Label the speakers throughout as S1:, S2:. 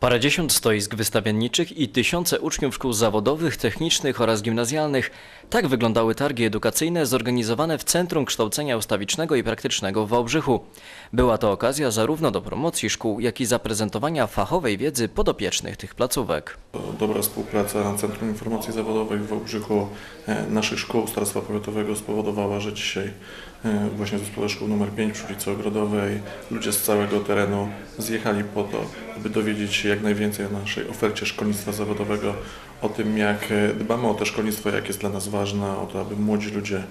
S1: Parędziesiąt stoisk wystawienniczych i tysiące uczniów szkół zawodowych, technicznych oraz gimnazjalnych. Tak wyglądały targi edukacyjne zorganizowane w Centrum Kształcenia Ustawicznego i Praktycznego w Wałbrzychu. Była to okazja zarówno do promocji szkół, jak i zaprezentowania fachowej wiedzy podopiecznych tych placówek.
S2: Dobra współpraca Centrum Informacji Zawodowej w Wałbrzychu e, naszych szkół Starostwa Powiatowego spowodowała, że dzisiaj e, właśnie w Zespole Szkół nr 5 przy ulicy Ogrodowej ludzie z całego terenu zjechali po to, aby dowiedzieć się jak najwięcej o naszej ofercie szkolnictwa zawodowego, o tym jak e, dbamy o to szkolnictwo, jak jest dla nas ważne, o to, aby młodzi ludzie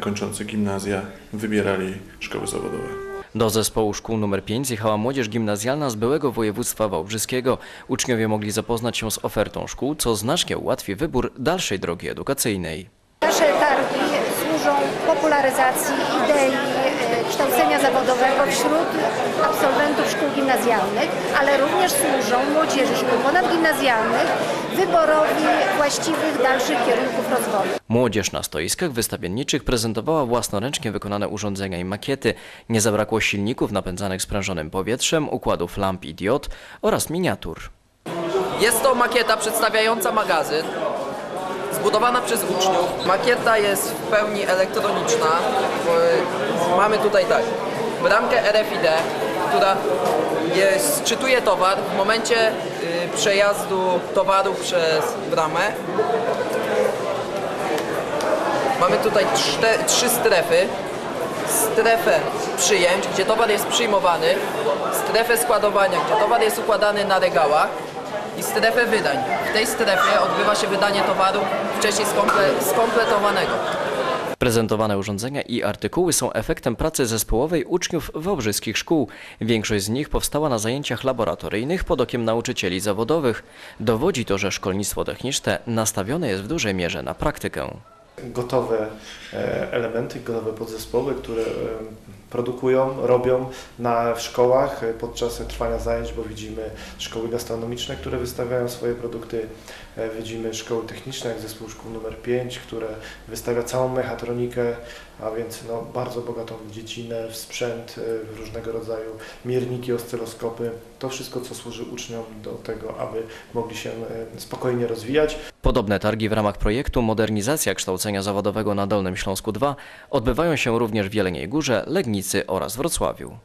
S2: kończący gimnazja wybierali szkoły zawodowe.
S1: Do zespołu szkół nr 5 zjechała młodzież gimnazjalna z byłego województwa wałbrzyskiego. Uczniowie mogli zapoznać się z ofertą szkół, co znacznie ułatwi wybór dalszej drogi edukacyjnej.
S3: Nasze targi służą popularyzacji idei kształcenia zawodowego wśród absolwentów szkół gimnazjalnych, ale również służą młodzieży szkół ponadgimnazjalnych wyborowi właściwych dalszych kierunków rozwoju.
S1: Młodzież na stoiskach wystawienniczych prezentowała własnoręcznie wykonane urządzenia i makiety. Nie zabrakło silników napędzanych sprężonym powietrzem, układów lamp i diod oraz miniatur.
S4: Jest to makieta przedstawiająca magazyn, zbudowana przez uczniów. Makieta jest w pełni elektroniczna. Yy, Mamy tutaj tak, bramkę RFID, która jest, czytuje towar w momencie yy, przejazdu towaru przez bramę. Mamy tutaj trzy strefy. Strefę przyjęć, gdzie towar jest przyjmowany, strefę składowania, gdzie towar jest układany na regałach i strefę wydań. W tej strefie odbywa się wydanie towaru wcześniej skomple, skompletowanego.
S1: Prezentowane urządzenia i artykuły są efektem pracy zespołowej uczniów wałbrzyskich szkół. Większość z nich powstała na zajęciach laboratoryjnych pod okiem nauczycieli zawodowych. Dowodzi to, że szkolnictwo techniczne nastawione jest w dużej mierze na praktykę.
S5: Gotowe e, elementy, gotowe podzespoły, które e, produkują, robią na, w szkołach e, podczas trwania zajęć, bo widzimy szkoły gastronomiczne, które wystawiają swoje produkty, widzimy szkoły techniczne, jak zespół szkół numer 5, które wystawia całą mechatronikę, a więc no, bardzo bogatą dziecinę, w sprzęt e, różnego rodzaju, mierniki, oscyloskopy, to wszystko, co służy uczniom do tego, aby mogli się spokojnie rozwijać.
S1: Podobne targi w ramach projektu Modernizacja kształcenia zawodowego na Dolnym Śląsku 2 odbywają się również w Jeleniej Górze, Legnicy oraz Wrocławiu.